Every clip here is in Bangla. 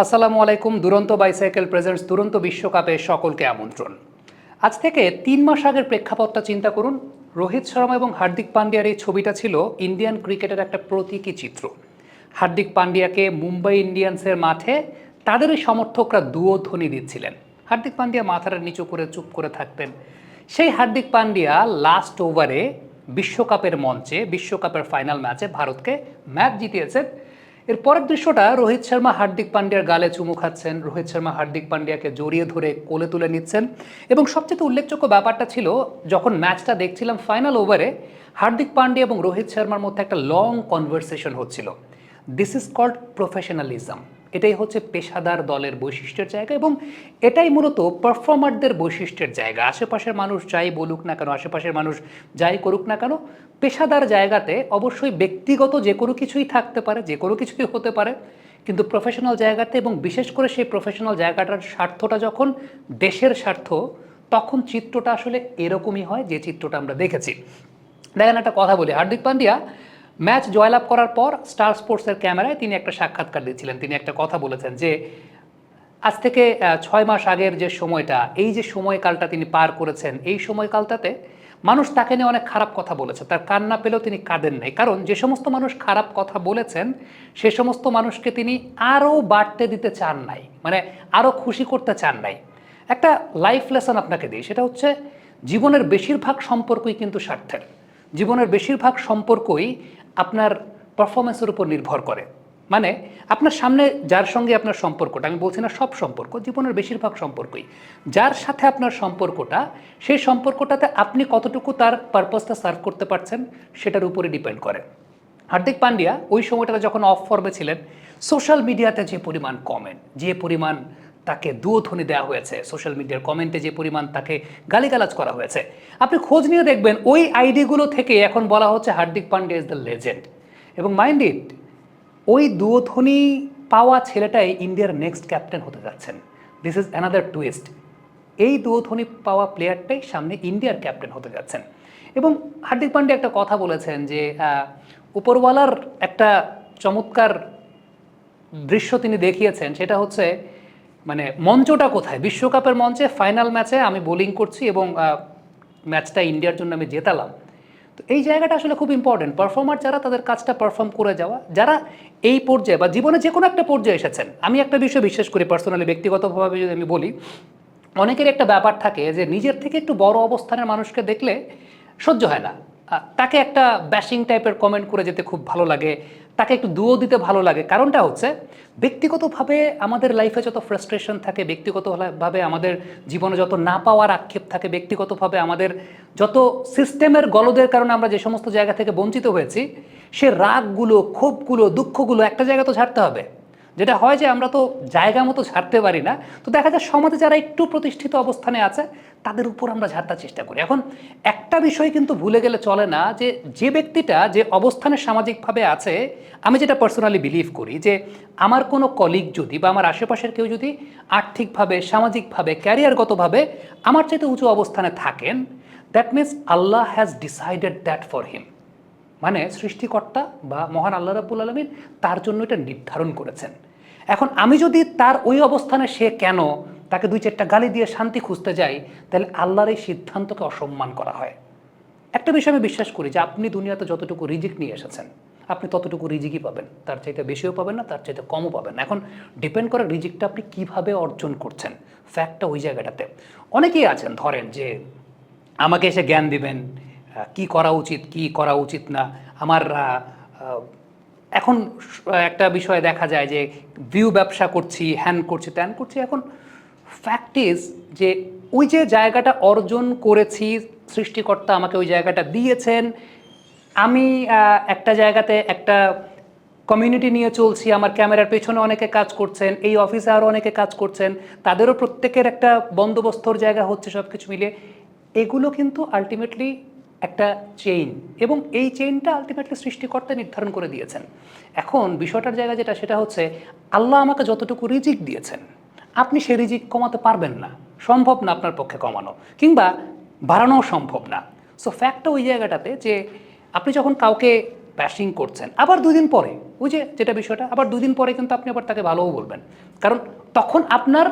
আসসালামু আলাইকুম, দুরন্ত বাইসাইকেল প্রেজেন্টস দুরন্ত বিশ্বকাপে সকলকে আমন্ত্রণ। আজ থেকে তিন মাস আগের প্রেক্ষাপটটা চিন্তা করুন। রোহিত শর্মা এবং হার্দিক পান্ডিয়ার এই ছবিটা ছিল ইন্ডিয়ান ক্রিকেটের একটা প্রতীকী চিত্র। হার্দিক পান্ডিয়াকে মুম্বাই ইন্ডিয়ান্সের মাঠে তাদেরই সমর্থকরা দুও ধ্বনি দিচ্ছিলেন। হার্দিক পান্ডিয়া মাথাটা নিচু করে চুপ করে থাকতেন সেই হার্দিক পান্ডিয়া লাস্ট ওভারে বিশ্বকাপের মঞ্চে, বিশ্বকাপের ফাইনাল ম্যাচে ভারতকে ম্যাচ জিতিয়েছেন এর পরের দৃশ্যটা রোহিত শর্মা, হার্দিক পান্ডিয়ার গালে চুমু খাচ্ছেন। রোহিত শর্মা হার্দিক পান্ডিয়াকে জড়িয়ে ধরে কোলে তুলে নিচ্ছেন। এবং সবচেয়ে উল্লেখযোগ্য ব্যাপারটা ছিল, যখন ম্যাচটা দেখছিলাম ফাইনাল ওভারে হার্দিক পান্ডিয়া এবং রোহিত শর্মার মধ্যে একটা লং কনভারসেশন হচ্ছিল। দিস ইজ কল্ড প্রফেশনালিজম এটাই হচ্ছে পেশাদার দলের বৈশিষ্ট্যের জায়গা এবং এটাই মূলত পারফর্মারদের বৈশিষ্ট্যের জায়গা। আশেপাশের মানুষ যাই বলুক না কেন, আশেপাশের মানুষ যাই করুক না কেন, পেশাদার জায়গাতে অবশ্যই ব্যক্তিগত যে কোনো কিছুই থাকতে পারে, যে কোনো কিছুই হতে পারে, কিন্তু প্রফেশনাল জায়গাতে এবং বিশেষ করে সেই প্রফেশনাল জায়গাটার স্বার্থটা যখন দেশের স্বার্থ, তখন চিত্রটা আসলে এরকমই হয় যে চিত্রটা আমরা দেখেছি। দেখেন একটা কথা বলি, হার্দিক পান্ডিয়া ম্যাচ জয়লাভ করার পর স্টার স্পোর্টসের ক্যামেরায় তিনি একটা সাক্ষাৎকার দিচ্ছিলেন। তিনি একটা কথা বলেছেন যে, আজ থেকে ছয় মাস আগের যে সময়টা, এই যে সময়কালটা তিনি পার করেছেন, এই সময়কালটাতে মানুষ তাকে নিয়ে অনেক খারাপ কথা বলেছে। তার কান্না পেলেও তিনি কাঁদেন নাই। কারণ যে সমস্ত মানুষ খারাপ কথা বলেছেন, সে সমস্ত মানুষকে তিনি আরও বাড়তে দিতে চান নাই। মানে আরও খুশি করতে চান নাই। একটা লাইফ লেসন আপনাকে দিই। সেটা হচ্ছে, জীবনের বেশিরভাগ সম্পর্কই কিন্তু স্বার্থের। জীবনের বেশিরভাগ সম্পর্কই আপনার পারফরমেন্সের উপর নির্ভর করে। মানে আপনার সামনে যার সঙ্গে আপনার সম্পর্কটা, আমি বলছি না সব সম্পর্ক, জীবনের বেশিরভাগ সম্পর্কই, যার সাথে আপনার সম্পর্কটা, সেই সম্পর্কটাতে আপনি কতটুকু তার পারপাসটা সার্ভ করতে পারছেন, সেটার উপরে ডিপেন্ড করে। হার্দিক পান্ডিয়া ওই সময়টাতে যখন অফ ফর্মে ছিলেন সোশ্যাল মিডিয়াতে যে পরিমাণ কমেন্ট যে পরিমাণ তাকে দুয়োধ্বনি দেওয়া হয়েছে। সোশ্যাল মিডিয়ার কমেন্টে যে পরিমাণ তাকে গালিগালাজ করা হয়েছে। আপনি খোঁজ নিয়ে দেখবেন ওই আইডিগুলো থেকে এখন বলা হচ্ছে Hardik Pandya is the legend এবং মাইন্ড ইট ওই দুয়োধ্বনি পাওয়া ছেলেটাই ইন্ডিয়ার নেক্সট ক্যাপ্টেন হতে যাচ্ছেন। দিস ইজ অ্যানাদার টুইস্ট এই দুয়োধ্বনি পাওয়া প্লেয়ারটাই সামনে ইন্ডিয়ার ক্যাপ্টেন হতে যাচ্ছেন। এবং হার্দিক পান্ডে একটা কথা বলেছেন যে উপরওয়ালার একটা চমৎকার দৃশ্য তিনি দেখিয়েছেন, সেটা হচ্ছে মানে মঞ্চটা কোথায়? বিশ্বকাপের মঞ্চে ফাইনাল ম্যাচে আমি বোলিং করছি এবং ম্যাচটা ইন্ডিয়ার জন্য আমি জেতালাম। তো এই জায়গাটা আসলে খুব ইম্পর্টেন্ট পারফর্মার যারা, তাদের কাজটা পারফর্ম করে যাওয়া। যারা এই পর্যায়ে বা জীবনে যে কোনো একটা পর্যায়ে এসেছেন, আমি একটা বিষয় বিশ্বাস করি পার্সোনালি ব্যক্তিগতভাবে যদি আমি বলি, অনেকের একটা ব্যাপার থাকে যে নিজের থেকে একটু বড় অবস্থানের মানুষকে দেখলে সহ্য হয় না। তাকে একটা ব্যাশিং টাইপের কমেন্ট করে যেতে খুব ভালো লাগে। তাকে একটু দুও দিতে ভালো লাগে। কারণটা হচ্ছে, ব্যক্তিগতভাবে আমাদের লাইফে যত ফ্রাস্ট্রেশন থাকে, ব্যক্তিগতভাবে আমাদের জীবনে যত না পাওয়ার আক্ষেপ থাকে, ব্যক্তিগতভাবে আমাদের যত সিস্টেমের গলদের কারণে আমরা যে সমস্ত জায়গা থেকে বঞ্চিত হয়েছি, সে রাগগুলো, ক্ষোভগুলো, দুঃখগুলো একটা জায়গা তো ছাড়তে হবে। যেটা হয় যে আমরা তো জায়গা মতো ঝাড়তে পারি না, তো দেখা যায় সমাজে যারা একটু প্রতিষ্ঠিত অবস্থানে আছে, তাদের উপর আমরা ঝাড়তে চেষ্টা করি। এখন একটা বিষয় কিন্তু ভুলে গেলে চলে না যে যে ব্যক্তিটা যে অবস্থানে সামাজিকভাবে আছে, আমি যেটা পার্সোনালি বিলিভ করি যে, আমার কোনো কলিগ যদি বা আমার আশেপাশের কেউ যদি আর্থিকভাবে, সামাজিকভাবে ক্যারিয়ারগতভাবে আমার চাইতে উঁচু অবস্থানে থাকেন that means Allah has decided that for him মানে সৃষ্টিকর্তা বা মহান আল্লাহ রাব্বুল আলমিন তার জন্য এটা নির্ধারণ করেছেন। এখন আমি যদি তার ওই অবস্থানে সে কেন তাকে দুই চারটা গালি দিয়ে শান্তি খুঁজতে যাই, তাহলে আল্লাহর এই সিদ্ধান্তকে অসম্মান করা হয়। একটা বিষয় আমি বিশ্বাস করি যে আপনি দুনিয়াতে যতটুকু রিজিক নিয়ে এসেছেন, আপনি ততটুকু রিজিকই পাবেন। তার চাইতে বেশিও পাবেন না, তার চাইতে কমও পাবেন এখন ডিপেন্ড করে রিজিকটা আপনি কীভাবে অর্জন করছেন ফ্যাক্টটা ওই জায়গাটাতে। অনেকেই আছেন ধরেন যে আমাকে এসে জ্ঞান দিবেন কি করা উচিত, কি করা উচিত না। আমার এখন একটা বিষয় দেখা যায় যে ভিউ ব্যবসা করছি হ্যান করছি ত্যান করছি। এখন ফ্যাক্ট ইজ যে ওই যে জায়গাটা অর্জন করেছি, সৃষ্টিকর্তা আমাকে ওই জায়গাটা দিয়েছেন। আমি একটা জায়গাতে একটা কমিউনিটি নিয়ে চলছি, আমার ক্যামেরার পেছনে অনেকে কাজ করছেন, এই অফিসে আরও অনেকে কাজ করছেন। তাদেরও প্রত্যেকের একটা বন্দোবস্তর জায়গা হচ্ছে সব কিছু মিলে এগুলো কিন্তু আলটিমেটলি একটা চেইন এবং এই চেইনটা আলটিমেটলি সৃষ্টিকর্তা নির্ধারণ করে দিয়েছেন। এখন বিষয়টার জায়গা যেটা, সেটা হচ্ছে আল্লাহ আমাকে যতটুকু রিজিক দিয়েছেন, আপনি সে রিজিক কমাতে পারবেন না। সম্ভব না আপনার পক্ষে কমানো, কিংবা বাড়ানোও সম্ভব না। সো ফ্যাক্টটা ওই জায়গাটাতে যে আপনি যখন কাউকে ব্যাশিং করছেন, আবার দুদিন পরে, ওই যে যেটা বিষয়টা, আবার দুদিন পরে কিন্তু আপনি আবার তাকে ভালোও বলবেন। কারণ তখন আপনার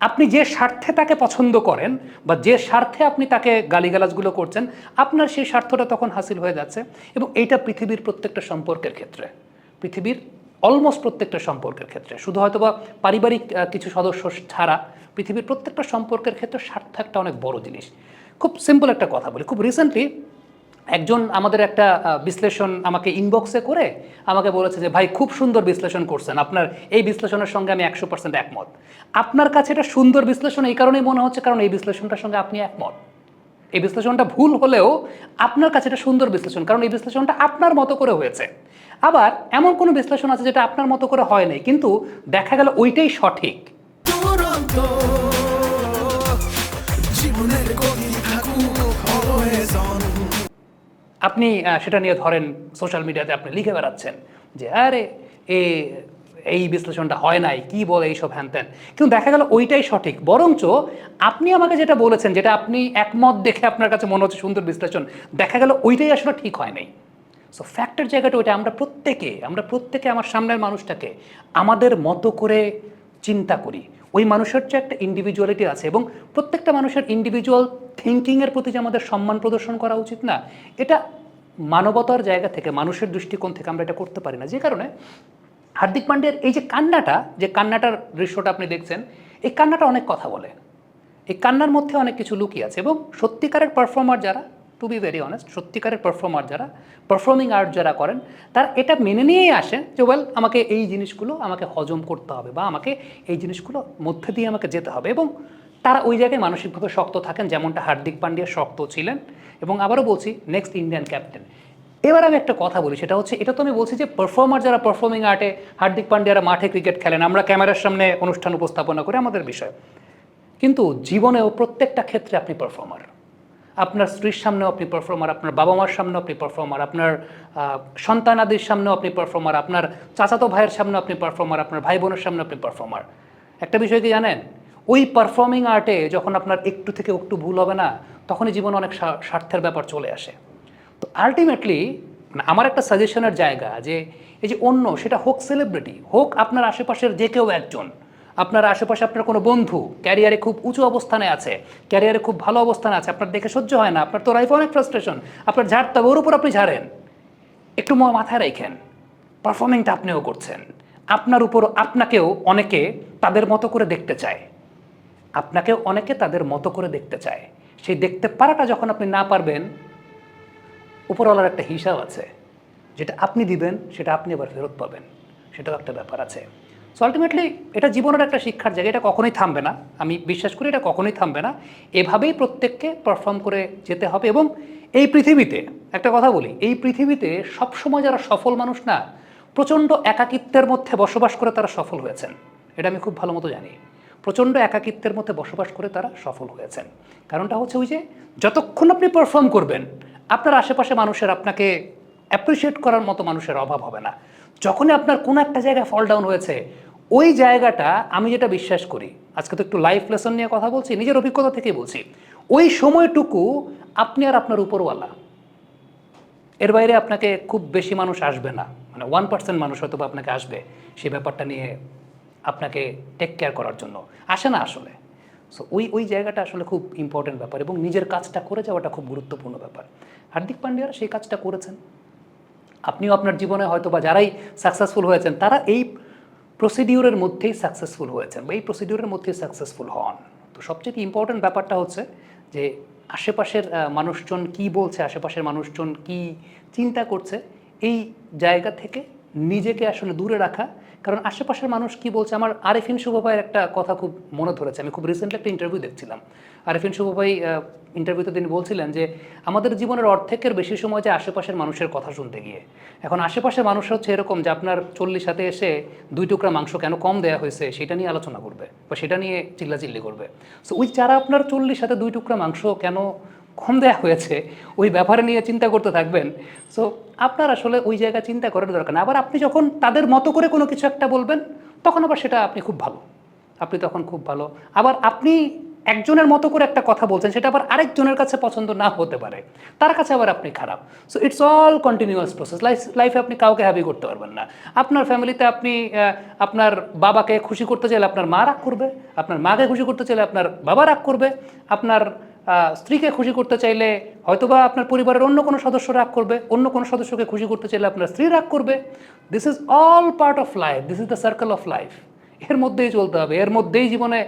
আপনি যে স্বার্থে তাকে পছন্দ করেন বা যে স্বার্থে আপনি তাকে গালিগালাজগুলো করছেন, আপনার সেই স্বার্থটা তখন হাসিল হয়ে যাচ্ছে এবং এইটা পৃথিবীর প্রত্যেকটা সম্পর্কের ক্ষেত্রে। পৃথিবীর অলমোস্ট প্রত্যেকটা সম্পর্কের ক্ষেত্রে। শুধু হয়তো বা পারিবারিক কিছু সদস্য ছাড়া পৃথিবীর প্রত্যেকটা সম্পর্কের ক্ষেত্রে স্বার্থ একটা অনেক বড় জিনিস। খুব সিম্পল একটা কথা বলি। খুব রিসেন্টলি একজন আমাদের একটা বিশ্লেষণ আমাকে ইনবক্সে করে আমাকে বলেছে যে, ভাই, খুব সুন্দর বিশ্লেষণ করছেন। আপনার এই বিশ্লেষণের সঙ্গে আমি একশো পার্সেন্ট একমত। আপনার কাছে এটা সুন্দর বিশ্লেষণ এই কারণেই মনে হচ্ছে কারণ এই বিশ্লেষণটার সঙ্গে আপনি একমত। এই বিশ্লেষণটা ভুল হলেও আপনার কাছে এটা সুন্দর বিশ্লেষণ, কারণ এই বিশ্লেষণটা আপনার মতো করে হয়েছে। আবার এমন কোনো বিশ্লেষণ আছে যেটা আপনার মতো করে হয় নাই, কিন্তু দেখা গেল ওইটাই সঠিক। আপনি সেটা নিয়ে ধরেন সোশ্যাল মিডিয়াতে আপনি লিখে বেড়াচ্ছেন যে, আরে, এ, এই বিশ্লেষণটা হয় নাই, কি বলে এইসব হ্যান ত্যান? কিন্তু দেখা গেল ওইটাই সঠিক। বরঞ্চ আপনি আমাকে যেটা বলেছেন, যেটা আপনি একমত দেখে আপনার কাছে মনে হচ্ছে সুন্দর বিশ্লেষণ, দেখা গেল ওইটাই আসলে ঠিক হয় নাই। সো ফ্যাক্টের জায়গাটা ওইটা, আমরা প্রত্যেকে আমরা প্রত্যেকে, আমার সামনের মানুষটাকে আমাদের মতো করে চিন্তা করি। ওই মানুষের যে একটা ইন্ডিভিজুয়ালিটি আছে এবং প্রত্যেকটা মানুষের ইন্ডিভিজুয়াল থিঙ্কিংয়ের প্রতি যে আমাদের সম্মান প্রদর্শন করা উচিত না, এটা মানবতার জায়গা থেকে, মানুষের দৃষ্টিকোণ থেকে আমরা এটা করতে পারি না। যে কারণে হার্দিক পান্ডের এই যে কান্নাটা, যে কান্নাটার দৃশ্যটা আপনি দেখছেন, এই কান্নাটা অনেক কথা বলে। এই কান্নার মধ্যে অনেক কিছু লুকিয়ে আছে এবং সত্যিকারের পারফর্মার যারা টু বি ভেরি অনেস্ট সত্যিকারের পারফর্মার যারা পারফর্মিং আর্ট যারা করেন, তারা এটা মেনে নিয়েই আসেন যে ওয়েল আমাকে এই জিনিসগুলো আমাকে হজম করতে হবে বা আমাকে এই জিনিসগুলো মধ্যে দিয়ে আমাকে যেতে হবে। এবং তারা ওই জায়গায় মানসিকভাবে শক্ত থাকেন, যেমনটা হার্দিক পান্ডিয়া শক্ত ছিলেন। এবং আবারও বলছি নেক্সট ইন্ডিয়ান ক্যাপ্টেন এবার আমি একটা কথা বলি, সেটা হচ্ছে, এটা তো আমি বলছি যে পারফর্মার যারা পারফর্মিং আর্টে হার্দিক পান্ডিয়ারা মাঠে ক্রিকেট খেলেন, আমরা ক্যামেরার সামনে অনুষ্ঠান উপস্থাপনা করি আমাদের বিষয়। কিন্তু জীবনেও প্রত্যেকটা ক্ষেত্রে আপনি পারফর্মার আপনার স্ত্রীর সামনেও আপনি পারফর্মার আপনার বাবা মার সামনেও আপনি পারফর্মার আপনার সন্তানাদির সামনেও আপনি পারফর্মার আপনার চাচাতো ভাইয়ের সামনে আপনি পারফর্মার আপনার ভাই বোনের সামনে আপনি পারফর্মার একটা বিষয় কি জানেন? ওই পারফর্মিং আর্টে যখন আপনার একটু থেকে একটু ভুল হবে না, তখনই জীবনে অনেক স্বার্থের ব্যাপার চলে আসে। তো আলটিমেটলি আমার একটা সাজেশনের জায়গা যে, এই যে অন্য, সেটা হোক সেলিব্রিটি হোক আপনার আশেপাশের যে কেউ একজন আপনার আশেপাশে আপনার কোনো বন্ধু ক্যারিয়ারে খুব উঁচু অবস্থানে আছে, ক্যারিয়ারে খুব ভালো অবস্থানে আছে, আপনার দেখে সহ্য হয় না, আপনার তো লাইফে অনেক ফ্রাস্ট্রেশন আপনার ঝাড়তে ওর উপর আপনি ঝাড়েন। একটু মাথায় রাখেন পারফর্মিংটা আপনিও করছেন। আপনার উপর আপনাকেও অনেকে তাদের মতো করে দেখতে চায়। আপনাকেও অনেকে তাদের মতো করে দেখতে চায়। সেই দেখতে পারাটা যখন আপনি না পারবেন, উপরওয়ালার একটা হিসাব আছে। যেটা আপনি দিবেন, সেটা আপনি আবার ফেরত পাবেন। সেটাও একটা ব্যাপার আছে। সো আলটিমেটলি এটা জীবনের একটা শিক্ষার জায়গা, এটা কখনোই থামবে না। আমি বিশ্বাস করি এটা কখনোই থামবে না। এভাবেই প্রত্যেককে পারফর্ম করে যেতে হবে এবং এই পৃথিবীতে, একটা কথা বলি, এই পৃথিবীতে সবসময় যারা সফল মানুষ না, প্রচণ্ড একাকিত্বের মধ্যে বসবাস করে তারা সফল হয়েছেন। এটা আমি খুব ভালো মতো জানি। প্রচণ্ড একাকিত্বের মধ্যে বসবাস করে তারা সফল হয়েছেন। কারণটা হচ্ছে ওই যে, যতক্ষণ আপনি পারফর্ম করবেন, আপনার আশেপাশে মানুষের আপনাকে অ্যাপ্রিসিয়েট করার মতো মানুষের অভাব হবে না। যখনই আপনার কোনো একটা জায়গায় ফল ডাউন হয়েছে, ওই জায়গাটা আমি যেটা বিশ্বাস করি, আজকে তো একটু লাইফ লেসন নিয়ে কথা বলছি, নিজের অভিজ্ঞতা থেকেই বলছি, ওই সময়টুকু আপনি আর আপনার উপরওয়ালা। এর বাইরে আপনাকে খুব বেশি মানুষ আসবে না মানে ওয়ান পার্সেন্ট মানুষ হয়তো আপনাকে আসবে, সে ব্যাপারটা নিয়ে আপনাকে টেক কেয়ার করার জন্য। আসে না আসলে। সো ওই ওই জায়গাটা আসলে খুব ইম্পর্টেন্ট ব্যাপার এবং নিজের কাজটা করে যাওয়াটা খুব গুরুত্বপূর্ণ ব্যাপার। হার্দিক পান্ডিয়ারা সেই কাজটা করেছেন। আপনিও আপনার জীবনে হয়তো বা যারাই সাকসেসফুল হয়েছেন, তারা এই প্রসিডিউরের মধ্যেই সাকসেসফুল হয়েছেন বা এই প্রসিডিউরের মধ্যেই সাকসেসফুল হন। তো সবচেয়ে ইম্পর্টেন্ট ব্যাপারটা হচ্ছে যে আশেপাশের মানুষজন কি বলছে, আশেপাশের মানুষজন কি চিন্তা করছে, এই জায়গা থেকে নিজেকে আসলে দূরে রাখা কারণ আশেপাশের মানুষ কি বলছে? আমার আরিফিন শুভ একটা কথা খুব মনে ধরেছে। আমি খুব রিসেন্টলি একটা ইন্টারভিউ দেখছিলাম। আরিফিন শুভ ভাই ইন্টারভিউতে তিনি বলছিলেন যে, আমাদের জীবনের অর্ধেকের বেশি সময় যে আশেপাশের মানুষের কথা শুনতে গিয়ে। এখন আশেপাশের মানুষ হচ্ছে এরকম যে আপনার চল্লিশ হাতে এসে দুই টুকরা মাংস কেন কম দেওয়া হয়েছে সেটা নিয়ে আলোচনা করবে বা সেটা নিয়ে চিল্লাচিল্লি করবে। সো ওই যারা আপনার চল্লিশ হাতে দুই টুকরা মাংস কেন কম দেওয়া হয়েছে, ওই ব্যাপারে নিয়ে চিন্তা করতে থাকবেন। সো আপনার আসলে ওই জায়গা চিন্তা করার দরকার না। আবার আপনি যখন তাদের মতো করে কোনো কিছু একটা বলবেন, তখন আবার সেটা আপনি খুব ভালো। আপনি তখন খুব ভালো। আবার আপনি একজনের মতো করে একটা কথা বলছেন, সেটা আবার আরেকজনের কাছে পছন্দ না হতে পারে। তার কাছে আবার আপনি খারাপ। So it's all continuous process life লাইফে আপনি কাউকে হ্যাপি করতে পারবেন না। আপনার ফ্যামিলিতে আপনি আপনার বাবাকে খুশি করতে চাইলে আপনার মা রাগ করবে, আপনার মাকে খুশি করতে চাইলে আপনার বাবা রাগ করবে, আপনার স্ত্রীকে খুশি করতে চাইলে হয়তোবা আপনার পরিবারের অন্য কোনো সদস্য রাগ করবে, অন্য কোনো সদস্যকে খুশি করতে চাইলে আপনার স্ত্রী রাগ করবে। This is all part of life this is the circle of life এর মধ্যেই চলতে হবে। এর মধ্যেই জীবনে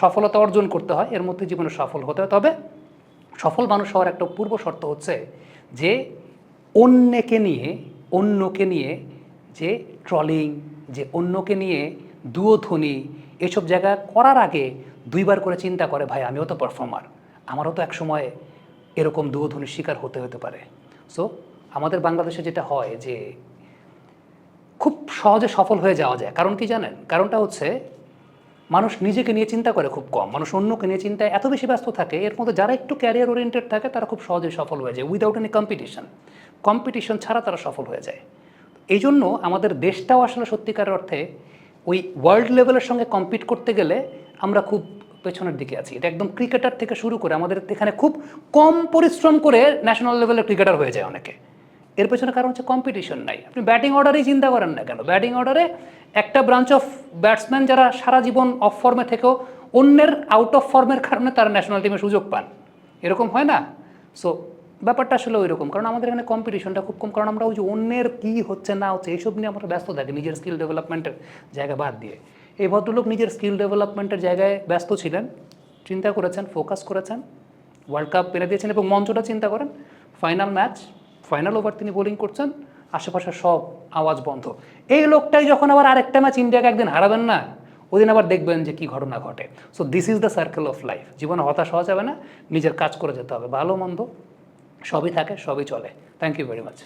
সফলতা অর্জন করতে হয়। এর মধ্যে জীবনে সফল হতে হয়। তবে সফল মানুষ হওয়ার একটা পূর্ব শর্ত হচ্ছে যে অন্যকে নিয়ে অন্যকে নিয়ে যে ট্রলিং, যে অন্যকে নিয়ে দুয়োধ্বনি, এসব জায়গা করার আগে দুইবার করে চিন্তা করে, ভাই, আমিও তো পারফর্মার আমারও তো একসময় এরকম দুধনির শিকার হতে হতে পারে। সো আমাদের বাংলাদেশে যেটা হয় যে, খুব সহজে সফল হয়ে যাওয়া যায়। কারণ কি জানেন? কারণটা হচ্ছে, মানুষ নিজেকে নিয়ে চিন্তা করে খুব কম। মানুষ অন্যকে নিয়ে চিন্তায় এত বেশি ব্যস্ত থাকে, এর মধ্যে যারা একটু ক্যারিয়ার ওরিয়েন্টেড থাকে, তারা খুব সহজে সফল হয়ে যায় উইদাউট এনি কম্পিটিশন কম্পিটিশন ছাড়া তারা সফল হয়ে যায়। এই জন্য আমাদের দেশটাও আসলে সত্যিকার অর্থে ওই ওয়ার্ল্ড লেভেলের সঙ্গে কম্পিট করতে গেলে আমরা খুব পেছনের দিকে আছি। এটা একদম ক্রিকেটার থেকে শুরু করে আমাদের এখানে খুব কম পরিশ্রম করে ন্যাশনাল লেভেলের ক্রিকেটার হয়ে যায় অনেকে। এর পেছনে কারণ হচ্ছে কম্পিটিশন নাই। আপনি ব্যাটিং অর্ডারেই চিন্তা করেন না কেন? ব্যাটিং অর্ডারে একটা ব্রাঞ্চ অফ ব্যাটসম্যান যারা সারা জীবন অফ ফর্মে থেকেও অন্যের আউট অফ ফর্মের কারণে তারা ন্যাশনাল টিমে সুযোগ পান। এরকম হয় না? সো ব্যাপারটা আসলে ওই রকম কারণ আমাদের এখানে কম্পিটিশনটা খুব কম। কারণ আমরা ওই যে অন্যের কী হচ্ছে না হচ্ছে, এইসব নিয়ে আমরা ব্যস্ত থাকি নিজের স্কিল ডেভেলপমেন্টের জায়গা বাদ দিয়ে। এই ভদ্রলোক নিজের স্কিল ডেভেলপমেন্টের জায়গায় ব্যস্ত ছিলেন, চিন্তা করেছেন ফোকাস করেছেন ওয়ার্ল্ড কাপ পেরে দিয়েছেন এবং মঞ্চটা চিন্তা করেন ফাইনাল ম্যাচ ফাইনাল ওভার তিনি বোলিং করছেন, আশেপাশে সব আওয়াজ বন্ধ। এই লোকটাই যখন আবার আরেকটা ম্যাচ ইন্ডিয়াকে একদিন হারাবেন না, ওদিন আবার দেখবেন যে কী ঘটনা ঘটে। So this is the circle of life জীবনে হতাশ হওয়া যাবে না, নিজের কাজ করে যেতে হবে। ভালো, মন্দ, সবই থাকে, সবই চলে। Thank you very much